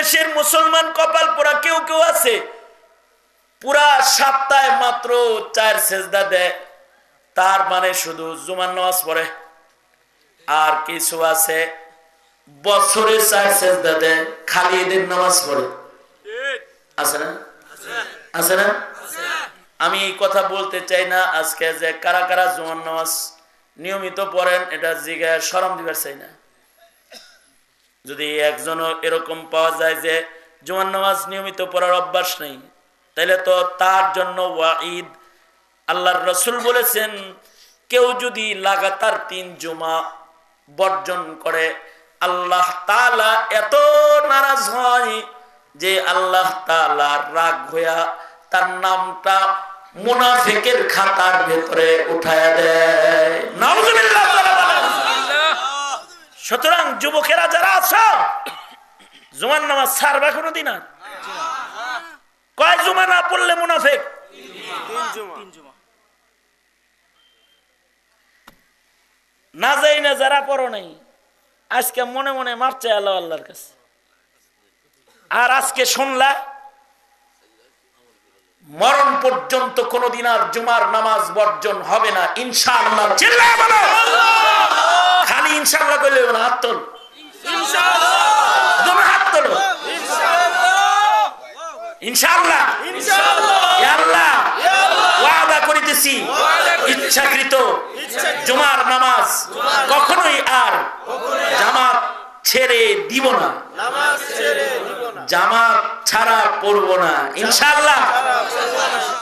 বাংলাদেশের মুসলমান কপাল পোড়া কেউ কেউ আছে। পুরা সপ্তাহে মাত্র চার সেজদা দেয়। তার মানে শুধু জুমার নামাজ পড়ে। আর কিছু আছে, বছরে চার সেজদা দেয়, খালি এদের নামাজ পড়ে। আছে না? আছে না? আমি এই কথা বলতে চাই না আজকে যে কারা কারা জুমান নামাজ নিয়মিত পড়েন, এটা জিগায় সরম দিবার চাই না। যদি একজনও এরকম পাওয়া যায় যে জুমার নামাজ নিয়মিত পড়ার অভ্যাস নেই তাহলে তো তার জন্য ওয়াঈদ আল্লাহর রসুল বলেছেন, কেউ যদি লাগাতার তিন জুমা বর্জন করে, আল্লাহ তালা এত নারাজ হয় যে আল্লাহ তালা রাগ হইয়া তার নামটা মুনাফিকের খাতার ভেতরে উঠায় দেয়। সুতরাং যুবকেরা যারা আছো জুমার নামাজ ছাড়বা কোনোদিন আর? কয় জুমা না পড়লে মুনাফেক? না যাই না যারা পড়ো নাই আজকে মনে মনে মারছে আল্লাহ আল্লাহর কাছে। আর আজকে শুনলা মরণ পর্যন্ত কোনোদিন আর জুমার নামাজ বর্জন হবে না ইনশাআল্লাহ। চিল্লায় বলো। খালি ইনশাআল্লাহ করলে না হাত তোল। তুমি হাত তোলো। আল্লাহ। ওয়াদা করিতেছি। ইচ্ছাকৃত। জুমার নামাজ কখনোই আর জামাত ছেড়ে দিব না। জামাত ছাড়া পড়ব না। ইনশাআল্লাহ।